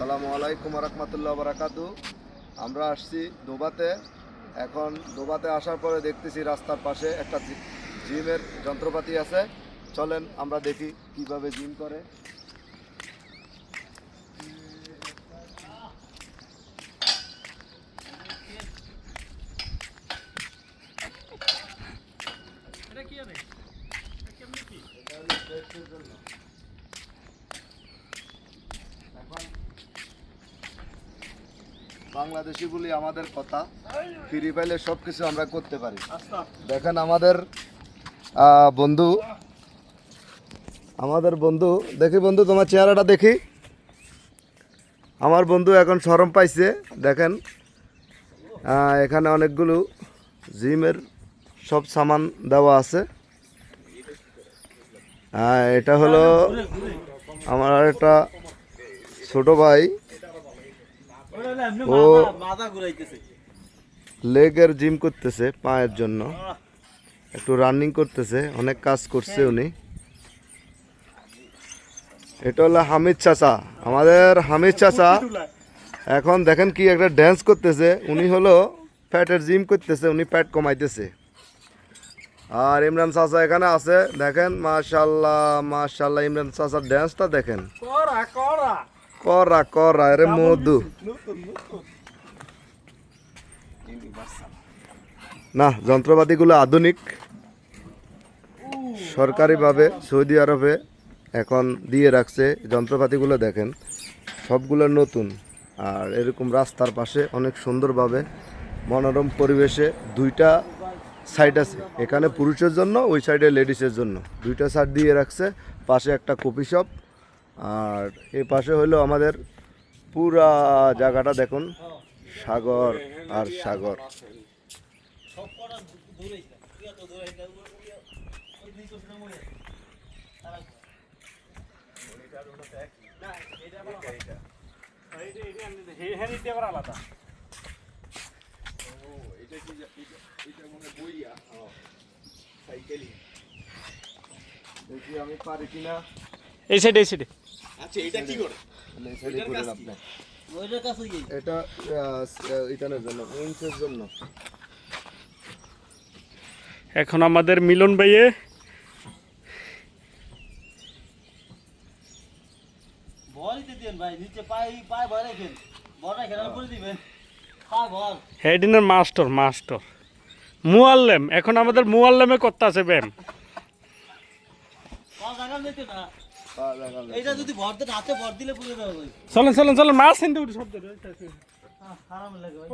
সালামু আলাইকুম রহমতুল্লাহ বারাকাতু। আমরা আসছি দোবাতে এখন দোবাতে আসার পরে দেখতেছি রাস্তার পাশে একটা জিমের যন্ত্রপাতি আছে। চলেন আমরা দেখি কীভাবে জিম করে। বাংলাদেশি বলি আমাদের কথা। ফ্রি ফাইলে সব কিছু আমরা করতে পারি। দেখেন আমাদের বন্ধু আমাদের বন্ধু দেখি বন্ধু তোমার চেহারাটা দেখি। আমার বন্ধু এখন সরম পাইছে দেখেন। এখানে অনেকগুলো জিমের সব সামান দেওয়া আছে। এটা হলো আমার একটা ছোট ভাই। ও লেগের জিম করতেছে পায়ের জন্য। একটু রানিং করতেছে অনেক কাজ করছে উনি। এটা হলো হামিদ চাচা আমাদের হামিদ চাচা। এখন দেখেন কি একটা ড্যান্স করতেছে উনি হলো ফ্যাটের জিম করতেছে উনি ফ্যাট কমাইতেছে। আর ইমরান চাচা এখানে আছে দেখেন মাশাল্লাহ মাশাল্লাহ ইমরান চাচার ড্যান্সটা দেখেন। করা করা রে মধু না যন্ত্রপাতিগুলো আধুনিক। সরকারিভাবে সৌদি আরবে এখন দিয়ে রাখছে যন্ত্রপাতিগুলো দেখেন। সবগুলো নতুন। আর এরকম রাস্তার পাশে অনেক সুন্দরভাবে মনোরম পরিবেশে দুইটা সাইড আছে। এখানে পুরুষের জন্য ওই সাইডে লেডিসের জন্য। দুইটা সাইড দিয়ে রাখছে। পাশে একটা কফি শপ আর এই পাশে হলো আমাদের পুরা জায়গাটা দেখুন, সাগর আর সাগর। এই সাইডে এই সাইডে আচ্ছা এটা কি করে? ওইটার কাছে গিয়ে এটা ইটানের জন্য উইন্সের জন্য। এখন আমাদের মিলন ভাইয়ে হেডিনের মাস্টার মাস্টার। এখন আমাদের মুয়াল্লেমে করতে আছে ব্যায়াম এইটা যদি ভর দেন হাতে ভর দিলে পুরো দেবে চলেন চলেন চলেন মাছ হিন্দু শব্দ হারাম লাগে ভাই।